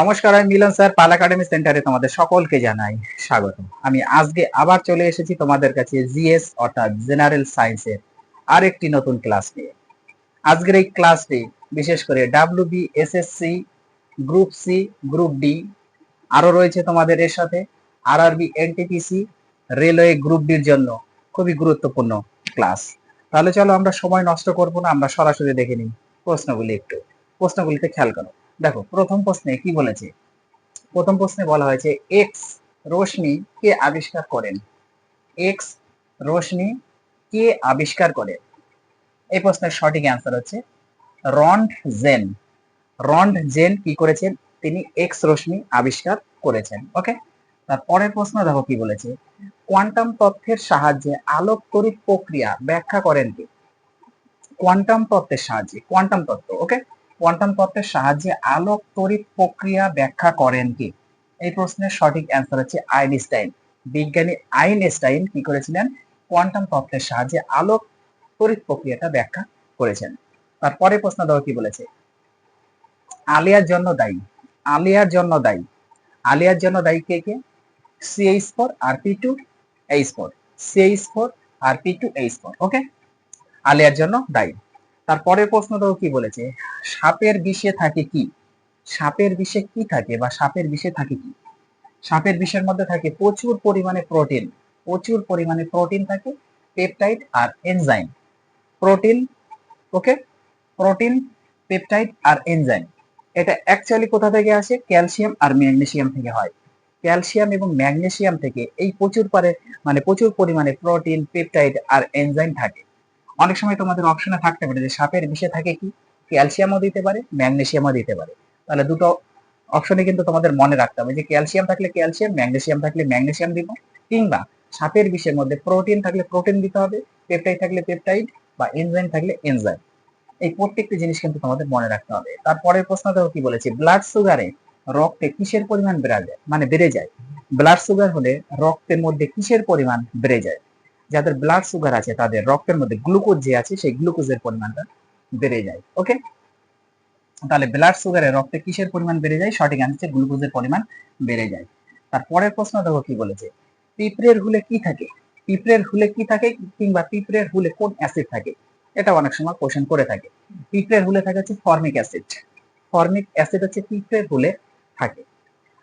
নমস্কার, আমি মিলন স্যার, পাল একাডেমি সেন্টারে তোমাদের সকলকে জানাই স্বাগত। আমি আজকে আবার চলে এসেছি তোমাদের কাছে জিএস, অর্থাৎ জেনারেল সায়েন্সের আরেকটি নতুন ক্লাস নিয়ে। আজকের এই ক্লাসটি বিশেষ করে W B SSC group C, group D আরও রয়েছে তোমাদের এর সাথে, আর আরবি এনটিপিসি রেলওয়ে গ্রুপ ডির জন্য খুবই গুরুত্বপূর্ণ ক্লাস। তাহলে চলো আমরা সময় নষ্ট করব না, আমরা সরাসরি দেখে নিই প্রশ্নগুলি একটু। প্রশ্নগুলিতে খেয়াল করো। দেখো, প্রথম প্রশ্নে কি বলেছে? প্রথম প্রশ্নে বলা হয়েছে এক্স রশ্মি কে আবিষ্কার করেন? এক্স রশ্মি কে আবিষ্কার করেন এই প্রশ্নের সঠিক অ্যান্সার হচ্ছে রন্ড জেন রন্ড জেন কি করেছেন? তিনি এক্স রশ্মি আবিষ্কার করেছেন ওকে তার পরের প্রশ্ন দেখো কি বলেছে, কোয়ান্টাম তথ্যের সাহায্যে আলোক তড়িৎ প্রক্রিয়া ব্যাখ্যা করেন কি? কোয়ান্টাম তত্ত্বের সাহায্যে, কোয়ান্টাম তত্ত্ব ওকে কোয়ান্টাম তত্ত্বের সাহায্যে আলোক তড়িৎ প্রক্রিয়া ব্যাখ্যা করেন কি? এই প্রশ্নের সঠিক অ্যান্সার হচ্ছে আইনস্টাইন। বিজ্ঞানী আইনস্টাইন কি করেছিলেন? কোয়ান্টাম তত্ত্বের সাহায্যে আলোক তড়িৎ প্রক্রিয়াটা ব্যাখ্যা করেছেন। তারপরে প্রশ্ন দেওয়া কি বলেছে? আলিয়ার জন্য দায়ী। আলিয়ার জন্য দায়ী। আলিয়ার জন্য দায়ী কে কে? সিএইচ ফোর আর P two H four. CH four আর P two H four. Okay? আলিয়ার জন্য দায়ী। তারপরের প্রশ্নটাও কি বলেছে? সাপের বিষে থাকে কি? সাপের বিষে কি থাকে বা সাপের বিষে থাকে কি? সাপের বিষের মধ্যে থাকে প্রচুর পরিমাণে প্রোটিন। প্রচুর পরিমাণে প্রোটিন থাকে, পেপটাইড আর enzyme. Protein, okay? Protein, peptide আর এনজাইম। এটা অ্যাকচুয়ালি কোথা থেকে আসে? ক্যালসিয়াম আর ম্যাগনেসিয়াম থেকে হয়। ক্যালসিয়াম এবং ম্যাগনেসিয়াম থেকে এই প্রচুর পারে মানে প্রচুর পরিমাণে প্রোটিন, পেপটাইড আর এনজাইম থাকে। অনেক সময় তোমাদের অপশনে থাকতে পারে যে সাপের বিষে থাকে কি? ক্যালসিয়ামও দিতে পারে, ম্যাগনেসিয়ামও দিতে পারে। তাহলে দুটো অপশনে কিন্তু তোমাদের মনে রাখতে হবে যে ক্যালসিয়াম থাকলে ক্যালসিয়াম, ম্যাগনেসিয়াম থাকলে ম্যাগনেসিয়াম দিব, কিংবা সাপের বিষের মধ্যে প্রোটিন থাকলে প্রোটিন দিতে হবে, পেপটাইড থাকলে পেপটাইড বা এনজাইম থাকলে এনজাইম। এই প্রত্যেকটি জিনিস কিন্তু তোমাদের মনে রাখতে হবে। তারপরের প্রশ্নটাও কি বলেছে? ব্লাড সুগারে রক্তে কিসের পরিমাণ বেড়ে যায়? মানে বেড়ে যায়। ব্লাড সুগার হলে রক্তের মধ্যে কিসের পরিমাণ বেড়ে যায়? যাদের ব্লাড সুগার আছে, তাদের রক্তের মধ্যে গ্লুকোজ যে আছে, সেই গ্লুকোজের পরিমাণটা বেড়ে যায় ওকে তাহলে ব্লাড সুগারে রক্তে কিসের পরিমাণ বেড়ে যায়? সঠিক আনসার গ্লুকোজের পরিমাণ বেড়ে যায়। তারপরের প্রশ্ন দেখো কি বলেছে, পিঁপড়ের হুলে কি থাকে? পিঁপড়ের হুলে কি থাকে কিংবা পিঁপড়ের হুলে কোন অ্যাসিড থাকে? এটা অনেক সময় কোশ্চেন করে থাকে। পিঁপড়ের হুলে থাকে হচ্ছে ফর্মিক অ্যাসিড ফর্মিক অ্যাসিড হচ্ছে পিঁপড়ের হুলে থাকে।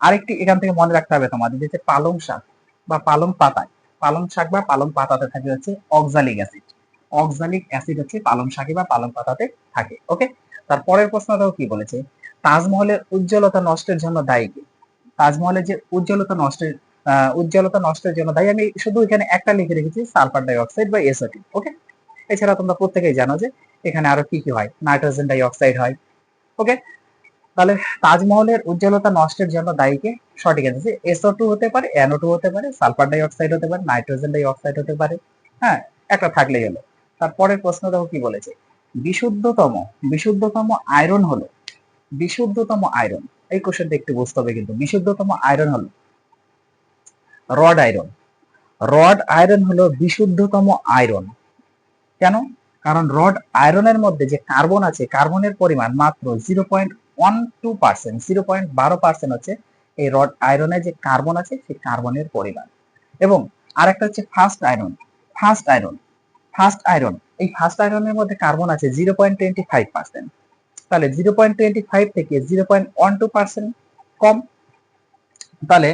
আরেকটি এখান থেকে মনে রাখতে হবে তোমাদের, যে পালং শাক বা পালং পাতায় পালং শাক বা পালং পাতাতে থাকে হচ্ছে অক্সালিক অ্যাসিড। অক্সালিক অ্যাসিড হচ্ছে পালং শাকে বা পালং পাতাতে থাকে ওকে তারপরের প্রশ্নটাও কি বলেছে? তাজমহলের উজ্জ্বলতা নষ্টের জন্য দায়ী কি? তাজমহলের যে উজ্জ্বলতা নষ্টের উজ্জ্বলতা নষ্টের জন্য দায়ী, আমি শুধু এখানে একটা লিখে রেখেছি, সালফার ডাই অক্সাইড বা এসওটি ওকে এছাড়া তোমরা প্রত্যেকেই জানো যে এখানে আরও কি কি হয়? নাইট্রোজেন ডাই অক্সাইড হয় ওকে তাহলে তাজমহলের উজ্জ্বলতা নষ্টের জন্য দায়ীকে সঠিক আছে এসও টু হতে পারে এনও টু হতে পারে সালফার ডাই অক্সাইড হতে পারে নাইট্রোজেন ডাইঅক্সাইড হতে পারে হ্যাঁ একটা থাকলেই হলো। তারপরের প্রশ্ন দেখো কি বলেছে? বিশুদ্ধতম বিশুদ্ধতম আয়রন হলো, বিশুদ্ধতম আয়রন এই কোশ্চেনটা একটু বুঝতে হবে কিন্তু, বিশুদ্ধতম আয়রন হলো রড আয়রন রড আয়রন হলো বিশুদ্ধতম আয়রন কেন? কারণ রড আয়রনের মধ্যে যে কার্বন আছে কার্বনের পরিমাণ মাত্র zero point one two percent zero point বারো পার্সেন্ট হচ্ছে এই রড আয়রনে যে কার্বন আছে, সেই কার্বনের পরিমাণ। এবং আরেকটা হচ্ছে first iron first iron first iron এই ফার্স্ট আয়রনের মধ্যে কার্বন আছে zero point twenty five percent তাহলে জিরো পয়েন্ট টোয়েন্টি ফাইভ থেকে zero point one two percent কম। তাহলে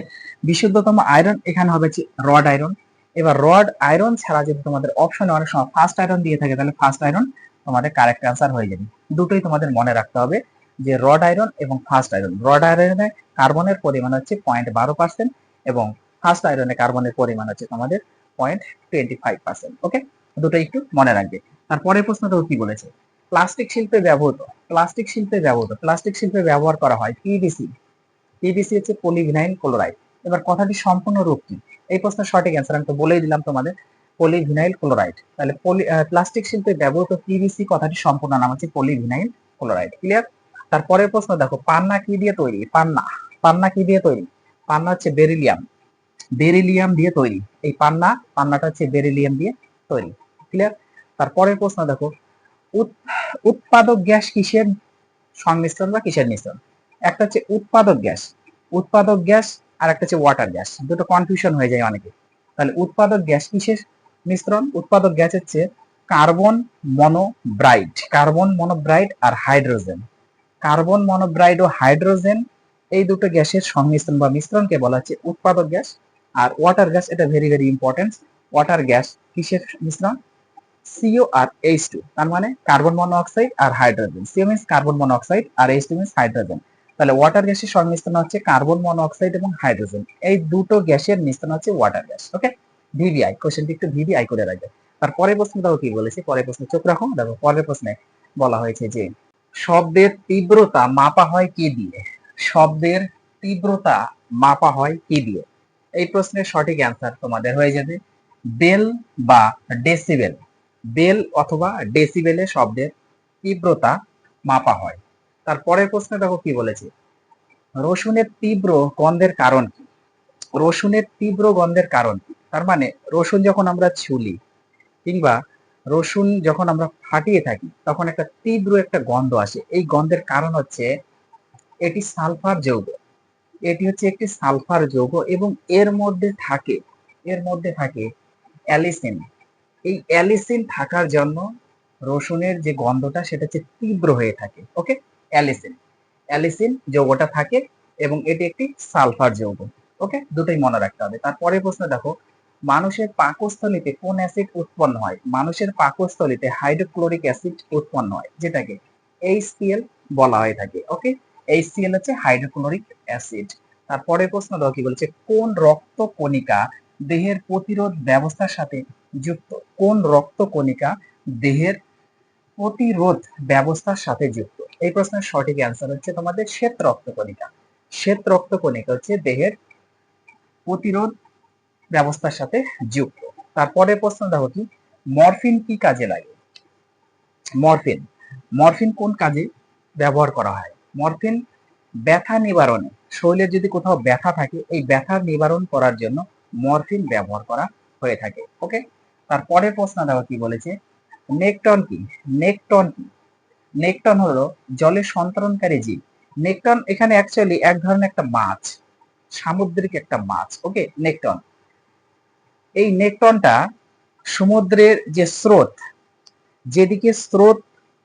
বিশুদ্ধতম আয়রন এখানে হবে রড আয়রন এবার রড আয়রন ছাড়া যদি তোমাদের অপশনে অনেক সময় ফার্স্ট আয়রন দিয়ে থাকে, তাহলে ফার্স্ট আয়রন তোমাদের কারেক্ট অ্যান্সার হয়ে যাবে। দুটোই তোমাদের মনে রাখতে হবে। যে রড আয়রন এবং ফার্স্ট আয়রন রড আয়রনে কার্বনের পরিমাণ হচ্ছে পয়েন্ট বারো পার্সেন্ট এবং ফার্স্ট আয়রনে কার্বনের পরিমাণ হচ্ছে তোমাদের point twenty five percent okay দুটো একটু মনে রাখবে। তারপরের প্রশ্নটাও কি বলেছে? প্লাস্টিক শিল্পে ব্যবহৃত প্লাস্টিক শিল্পে ব্যবহৃত প্লাস্টিক শিল্পে ব্যবহার করা হয় পিভিসি পিভিসি হচ্ছে পলিভিনাইল ক্লোরাইড এবার কথাটি সম্পূর্ণ রূপ কি? এই প্রশ্নের সঠিক অ্যান্সার আমি তো বলেই দিলাম তোমাদের পলিভিনাইল ক্লোরাইড তাহলে পলি প্লাস্টিক শিল্পে ব্যবহৃত পিভিসি কথাটি সম্পূর্ণ নাম হচ্ছে পলিভিনাইল ক্লোরাইড ক্লিয়ার তারপরের প্রশ্ন দেখো, পান্না কি দিয়ে তৈরি? পান্না। পান্না কি দিয়ে তৈরি? পান্না হচ্ছে বেরিলিয়াম। বেরিলিয়াম দিয়ে তৈরি। এই পান্না, পান্নাটা হচ্ছে বেরিলিয়াম দিয়ে তৈরি। ক্লিয়ার তারপরের প্রশ্ন দেখো, উৎ- উৎপাদক গ্যাস কিসের সংমিশ্রণ বা কিসের মিশ্রণ? একটা হচ্ছে উৎপাদক গ্যাস। উৎপাদক গ্যাস আর একটা হচ্ছে ওয়াটার গ্যাস। দুটো কনফিউশন হয়ে যায় অনেকে। তাহলে উৎপাদক গ্যাস কিসের মিশ্রণ? উৎপাদক গ্যাস হচ্ছে কার্বন মনোব্রাইট কার্বন মনোব্রাইট আর হাইড্রোজেন কার্বন মনোব্রাইট ও হাইড্রোজেন, এই দুটো গ্যাসের সংমিশ্রণ বা মিশ্রণকে বলা হচ্ছে উৎপাদক গ্যাস। আর ওয়াটার গ্যাস এটা very very important water gas কিসের মিশ্রণ? সিও আর এইচ টু তার মানে কার্বন মনোঅক্সাইড আর hydrogen CO means carbon monoxide আর এইচ টু মিন্স হাইড্রোজেন তাহলে ওয়াটার গ্যাসের সংমিশ্রণ হচ্ছে কার্বন মনোঅক্সাইড এবং হাইড্রোজেন এই দুটো গ্যাসের মিশ্রণ হচ্ছে ওয়াটার গ্যাস ওকে ভিভিআই কোশ্চেনটি একটু ভিভিআই করে রাখবে। তার পরের প্রশ্ন দেখো কি বলেছে? পরের প্রশ্নে চোখ রাখো। দেখো, পরের প্রশ্নে বলা হয়েছে যে শব্দের তীব্রতা মাপা হয় কি দিয়ে? শব্দের তীব্রতা মাপা হয় কি দিয়ে? এই প্রশ্নের সঠিক অ্যান্সার তোমাদের হয়ে যাবে বেল বা ডেসিবেল। বেল অথবা ডেসিবেলে শব্দের তীব্রতা মাপা হয়। তার পরের প্রশ্নে দেখো কি বলেছে? রসুনের তীব্র গন্ধের কারণ কি? রসুনের তীব্র গন্ধের কারণ কি? তার মানে রসুন যখন আমরা ছুলি কিংবা রসুন যখন আমরা ফাটিয়ে থাকি, তখন একটা তীব্র একটা গন্ধ আসে। এই গন্ধের কারণ হচ্ছে এটি সালফার যৌগ। এটি হচ্ছে একটি সালফার যৌগ এবং এর মধ্যে থাকে, এর মধ্যে থাকে অ্যালিসিন। এই অ্যালিসিন থাকার জন্য রসুনের যে গন্ধটা, সেটা হচ্ছে তীব্র হয়ে থাকে, ওকে? অ্যালিসিন। অ্যালিসিন যৌগটা থাকে এবং এটি একটি সালফার যৌগ, ওকে? দুটোই মনে রাখতে হবে। তারপরে প্রশ্ন দেখো মানুষের পাকস্থলীতে কোন অ্যাসিড উৎপন্ন হয়? মানুষের পাকস্থলীতে হাইড্রোক্লোরিক অ্যাসিড উৎপন্ন হয়, যেটাকে এইচসিএল বলা হয়ে থাকে ওকে এইচসিএল হচ্ছে হাইড্রোক্লোরিক অ্যাসিড। তারপরে প্রশ্ন দেখো, কি বলছে? কোন রক্ত কণিকা দেহের প্রতিরোধ ব্যবস্থার সাথে যুক্ত? কোন রক্ত কণিকা দেহের প্রতিরোধ ব্যবস্থার সাথে যুক্ত? এই প্রশ্নের সঠিক অ্যান্সার হচ্ছে তোমাদের শ্বেত রক্ত কণিকা। শ্বেত রক্ত কণিকা হচ্ছে দেহের প্রতিরোধ ব্যবস্থার সাথে যুক্ত। তারপরে প্রশ্ন দেখো কি মরফিন কি কাজে লাগে? মরফিন মরফিন কোন কাজে ব্যবহার করা হয়? মরফিন ব্যথা নিবারণে, শরীরে যদি কোথাও ব্যথা থাকে, এই ব্যথা নিবারণ করার জন্য মরফিন ব্যবহার করা হয়ে থাকে। ওকে তারপরের প্রশ্ন কি বলেছে? নেকটন কি? নেকটন কি? নেকটন হলো জলে সন্তরণকারী জীব। নেকটন এখানে অ্যাকচুয়ালি এক ধরনের একটা মাছ, সামুদ্রিক একটা মাছ। ওকে নেকটন। এই নেকটনটা সমুদ্রের যে স্রোত, যেদিকে স্রোত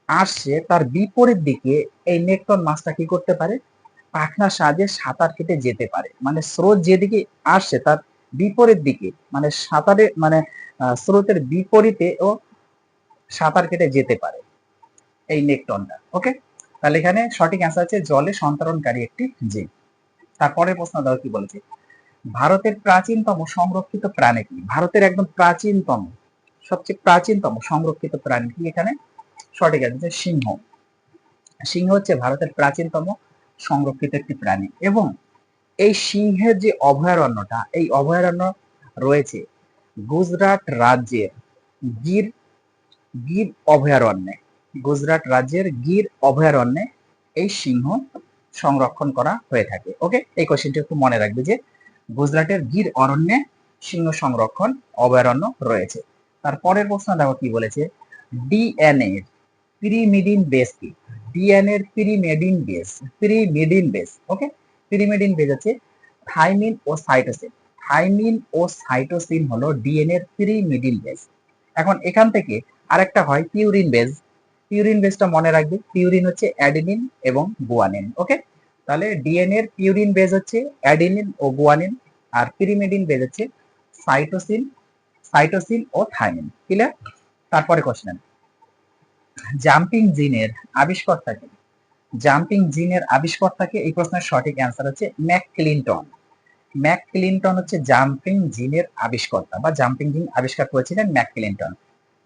আসছে তার বিপরীত দিকে এই নেকটন মাছটা কি করতে পারে? পাখনার সাহায্যে সাঁতার কেটে যেতে পারে। মানে স্রোত যেদিকে আসছে তার বিপরীত দিকে মানে সাঁতারে মানে স্রোতের বিপরীতে ও সাঁতার কেটে যেতে পারে এই নেকটনটা। ওকে তাহলে এখানে সঠিক অ্যান্সার হচ্ছে জলে সন্তরণকারী একটি জীব। তারপরে প্রশ্ন দাও কি বলেছে? ভারতের প্রাচীনতম সংরক্ষিত প্রাণী কি? ভারতের একদম প্রাচীনতম, সবচেয়ে প্রাচীনতম সংরক্ষিত প্রাণী কি এখানে? সঠিক অ্যান্সার সিংহ। সিংহ হচ্ছে ভারতের প্রাচীনতম সংরক্ষিত একটি প্রাণী এবং এই সিংহের যে অভয়ারণ্যটা, এই অভয়ারণ্য রয়েছে গুজরাট রাজ্যের গির গির অভয়ারণ্যে। গুজরাট রাজ্যের গির অভয়ারণ্যে এই সিংহ সংরক্ষণ করা হয়ে থাকে। ওকে এই কোশ্চেনটি একটু মনে রাখবে যে গুজরাটের গির অরণ্যে সিংহ সংরক্ষণ অভয়ারণ্য রয়েছে। তারপরের প্রশ্ন দেখো কি বলেছে? ডিএনএ পিরিমিডিন বেস কি? ডিএনএ এর pyrimidine base pyrimidine base okay pyrimidine base হচ্ছে থাইমিন ও সাইটোসিন থাইমিন ও সাইটোসিন হলো ডিএনএ এর পিরিমিডিন বেস এখন এখান থেকে আরেকটা হয় পিউরিন বেস পিউরিন বেসটা মনে রাখবে। পিউরিন হচ্ছে অ্যাডিনিন এবং গুয়ানিন ওকে তাহলে ডিএনএ এর পিউরিন বেজ হচ্ছে অ্যাডিনিন ও গুয়ানিন আর পিরিমিডিন বেজ হচ্ছে সাইটোসিন সাইটোসিন ও থাইমিন ক্লিয়ার তারপরে কোশ্চেন জাম্পিং জিনের আবিষ্কর্তাকে জাম্পিং জিনের আবিষ্কর্তাকে এই প্রশ্নের সঠিক অ্যান্সার হচ্ছে ম্যাক ক্লিনটন ম্যাক ক্লিনটন হচ্ছে জাম্পিং জিনের আবিষ্কর্তা বা জাম্পিং জিন আবিষ্কার করেছিলেন ম্যাক ক্লিনটন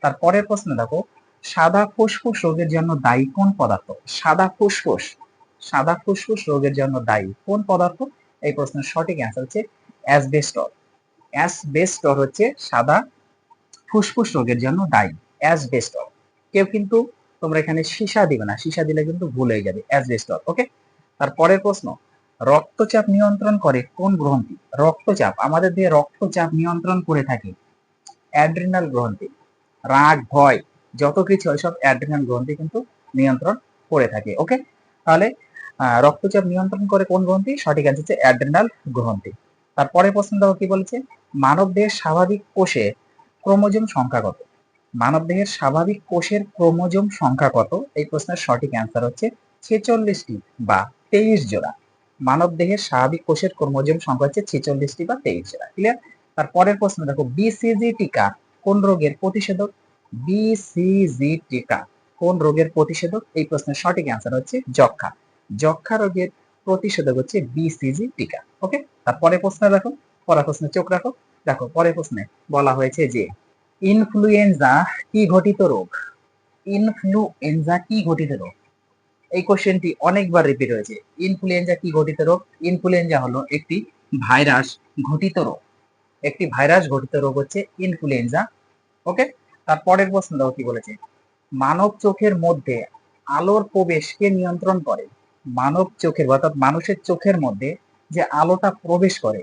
তারপরের প্রশ্ন দেখো, সাদা ফুসফুস রোগের জন্য দায়ী কোন পদার্থ? সাদা ফুসফুস। সাদা ফুসফুস রোগের জন্য দায়ী? কোন পদার্থ? এই প্রশ্নের সঠিক অ্যান্সার হচ্ছে অ্যাসবেস্টর অ্যাসবেস্টর হচ্ছে সাদা ফুসফুস রোগের জন্য দায়ী। অ্যাসবেস্টর কেউ কিন্তু তোমরা এখানে সীসা দিবে না। সীসা দিলে কিন্তু ভুল হয়ে যাবে। অ্যাসবেস্টর ওকে তারপরের প্রশ্ন, রক্তচাপ নিয়ন্ত্রণ করে কোন গ্রন্থি? রক্তচাপ, আমাদের দিয়ে রক্তচাপ নিয়ন্ত্রণ করে থাকে অ্যাড্রিনাল গ্রন্থি। রাগ, ভয়, যত কিছু হয় সব অ্যাড্রিনাল গ্রন্থি কিন্তু নিয়ন্ত্রণ করে থাকে ওকে তাহলে রক্তচাপ নিয়ন্ত্রণ করে কোন গ্রন্থি? সঠিক অ্যান্সার হচ্ছে অ্যাড্রেনাল গ্রন্থি। তারপরে প্রশ্ন দেখো কি বলেছে? মানব দেহের স্বাভাবিক কোষে ক্রোমোজোম সংখ্যা কত? মানব দেহের স্বাভাবিক কোষের ক্রোমোজোম সংখ্যা কত? এই প্রশ্নের সঠিক অ্যান্সার হচ্ছে ছেচল্লিশটি বা তেইশ জোড়া। মানব দেহের স্বাভাবিক কোষের ক্রোমোজোম সংখ্যা হচ্ছে ছেচল্লিশটি বা তেইশ জোড়া ক্লিয়ার তারপরের প্রশ্ন দেখো বিসিজি টিকা কোন রোগের প্রতিষেধক? বিসিজি টিকা কোন রোগের প্রতিষেধক? এই প্রশ্নের সঠিক অ্যান্সার হচ্ছে যক্ষা যক্ষা রোগের প্রতিষেধক হচ্ছে বিসিজি টিকা ওকে তারপরে প্রশ্ন দেখো, পরের প্রশ্নে চোখ রাখো। দেখো, পরের প্রশ্নে বলা হয়েছে যে ইনফ্লুয়েঞ্জা কি ঘটিত রোগ? ইনফ্লুয়েঞ্জা কি ঘটিত রোগ? এই কোশ্চেনটি অনেকবার রিপিট হয়েছে। ইনফ্লুয়েঞ্জা কি ঘটিত রোগ? ইনফ্লুয়েঞ্জা হলো একটি ভাইরাস ঘটিত রোগ। একটি ভাইরাস ঘটিত রোগ হচ্ছে ইনফ্লুয়েঞ্জা ওকে তারপরের প্রশ্ন দেখো কি বলেছে? মানব চোখের মধ্যে আলোর প্রবেশকে নিয়ন্ত্রণ করে। মানব চোখের অর্থাৎ মানুষের চোখের মধ্যে যে আলোটা প্রবেশ করে,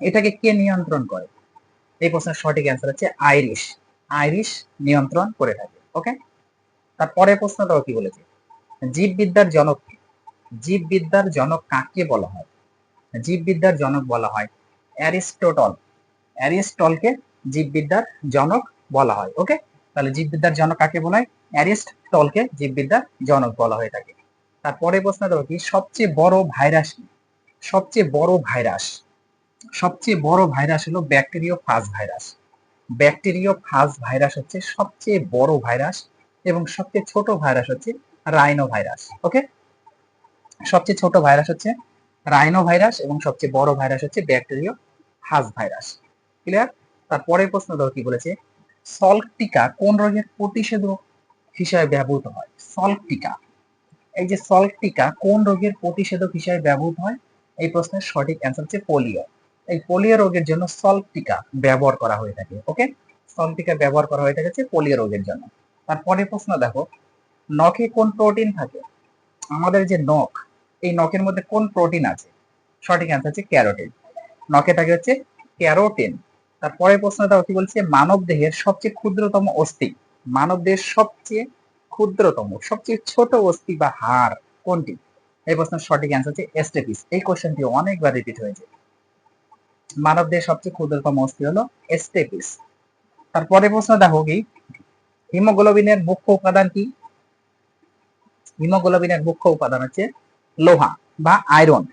এটাকে কে নিয়ন্ত্রণ করে? এই প্রশ্নের সঠিক অ্যান্সার হচ্ছে আইরিশ। আইরিশ নিয়ন্ত্রণ করে থাকে ওকে তারপরে প্রশ্নটাও কি বলেছে? জীববিদ্যার জনক জীববিদ্যার জনক কাকে বলা হয়? জীববিদ্যার জনক বলা হয় অ্যারিস্টোটল। অ্যারিস্টলকে জীববিদ্যার জনক বলা হয় ওকে তাহলে জীববিদ্যার জনক কাকে বলা হয়? অ্যারিস্টলকে জীববিদ্যার জনক বলা হয়ে থাকে। তারপরে প্রশ্ন দেবো কি, সবচেয়ে বড় ভাইরাস সবচেয়ে বড় ভাইরাস, সবচেয়ে বড় ভাইরাস হলো ব্যাকটেরিও ফাজ ভাইরাস ব্যাকটেরিও ফাজ ভাইরাস হচ্ছে সবচেয়ে বড় ভাইরাস এবং সবচেয়ে ছোট ভাইরাস হচ্ছে রাইনো ভাইরাস ওকে সবচেয়ে ছোট ভাইরাস হচ্ছে রাইনো ভাইরাস এবং সবচেয়ে বড় ভাইরাস হচ্ছে ব্যাকটেরিও ফাজ ভাইরাস ক্লিয়ার তারপরের প্রশ্ন দেখো কি বলেছে সল্ট টিকা কোন রোগের প্রতিষেধক হিসাবে ব্যবহৃত হয়? সল্ট টিকা। এই যে সল্ট টিকা কোন রোগের প্রতিষেধক হিসেবে ব্যবহৃত হয়? এই প্রশ্নের সঠিক অ্যান্সার হচ্ছে পোলিও এই পোলিও রোগের জন্য সল্ট টিকা ব্যবহার করা হয়ে থাকে ওকে সল্ট টিকা ব্যবহার করা হয়ে থাকে পোলিও রোগের জন্য। তারপরে প্রশ্ন দেখো, নখে কোন প্রোটিন থাকে? আমাদের যে নখ, এই নখের মধ্যে কোন প্রোটিন আছে? সঠিক অ্যান্সার হচ্ছে ক্যারোটিন নখে থাকে হচ্ছে ক্যারোটিন তারপরে প্রশ্ন দেখো কি বলছে? মানব দেহের সবচেয়ে ক্ষুদ্রতম অস্থি। মানব দেহের সবচেয়ে ক্ষুদ্রতম, সবচেয়ে ছোট অস্থি বা হাড় কোনটি? এই প্রশ্নের সঠিক অ্যান্সার হচ্ছে এস্টেপিস এই কোশ্চেনটি অনেকবার রিপিট হয়েছে। মানব দেহের সবচেয়ে ক্ষুদ্রতম অস্থি হলো এস্টেপিস তারপরে প্রশ্ন দেখো কি? হিমোগ্লোবিনের মুখ্য উপাদান কি? হিমোগ্লোবিনের মুখ্য উপাদান হচ্ছে লোহা বা আয়রন।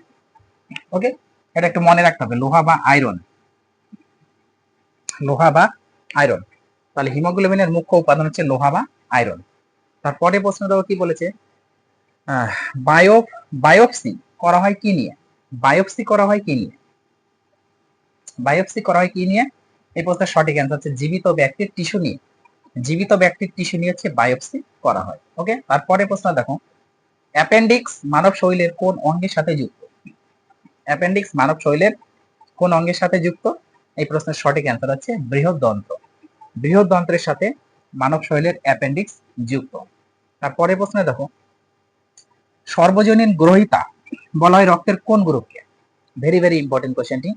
ওকে এটা একটু মনে রাখতে হবে, লোহা বা আয়রন। লোহা বা আয়রন। তাহলে হিমোগ্লোবিনের মুখ্য উপাদান হচ্ছে লোহা বা আয়রন। তারপরে প্রশ্ন দেখো কি বলেছে? বায়ো বায়োপসি করা হয় কি নিয়ে? বায়োপসি করা হয় কি নিয়ে? বায়োপসি করা হয় কি নিয়ে? এই প্রশ্নের সঠিক অ্যান্সার হচ্ছে জীবিত ব্যক্তির টিস্যু নিয়ে। জীবিত ব্যক্তির টিস্যু নিয়ে হচ্ছে বায়োপসি করা হয়। ওকে তারপরে প্রশ্ন দেখো। অ্যাপেন্ডিক্স মানব শরীরের কোন অঙ্গের সাথে যুক্ত? অ্যাপেন্ডিক্স মানব শরীরের কোন অঙ্গের সাথে যুক্ত? এই প্রশ্নের সঠিক অ্যান্সার হচ্ছে বৃহৎদন্ত্র বৃহৎদন্ত্রের সাথে মানব শরীরের অ্যাপেন্ডিক্স যুক্ত। তারপরে প্রশ্নে দেখো, সর্বজনীন গ্রহিতা বলা হয় রক্তের কোন গ্রুপকে? ভেরি ভেরি ইম্পর্টেন্ট কোশ্চেনটি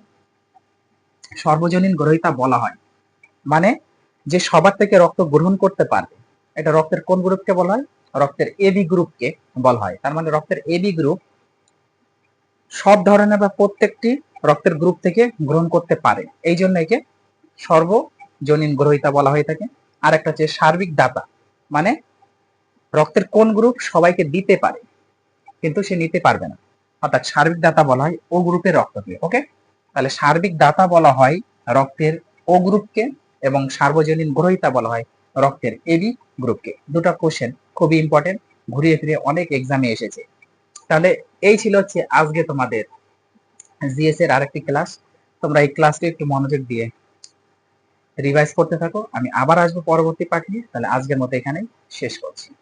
সর্বজনীন গ্রহিতা বলা হয়। মানে যে সবার থেকে রক্ত গ্রহণ করতে পারবে, এটা রক্তের কোন গ্রুপকে বলা হয়? রক্তের এবি গ্রুপকে বলা হয়। তার মানে রক্তের এবি গ্রুপ সব ধরনের বা প্রত্যেকটি রক্তের গ্রুপ থেকে গ্রহণ করতে পারে। এই জন্য একে সর্বজনীন গ্রহিতা বলা হয়ে থাকে। আর একটা হচ্ছে সার্বিক দাতা মানে রক্তের কোন গ্রুপ সবাইকে দিতে পারে, কিন্তু সে নিতে পারবে না। অর্থাৎ সার্বিক দাতা বলা হয় ও গ্রুপের রক্তকে ওকে তাহলে সার্বিক দাতা বলা হয় রক্তের ও গ্রুপকে এবং সার্বজনীন গ্রহিতা বলা হয় রক্তের এবি গ্রুপকে দুটো কোশ্চেন খুবই ইম্পর্টেন্ট ঘুরিয়ে ফিরে অনেক এক্সামে এসেছে। তাহলে এই ছিল হচ্ছে আজকে তোমাদের জিএস এর আরেকটি ক্লাস তোমরা এই ক্লাসটি একটু মনোযোগ দিয়ে রিভাইজ করতে থাকো। আমি আবার আসব পরবর্তী পাঠ নিয়ে। তাহলে আজকের মতো এখানেই শেষ করছি।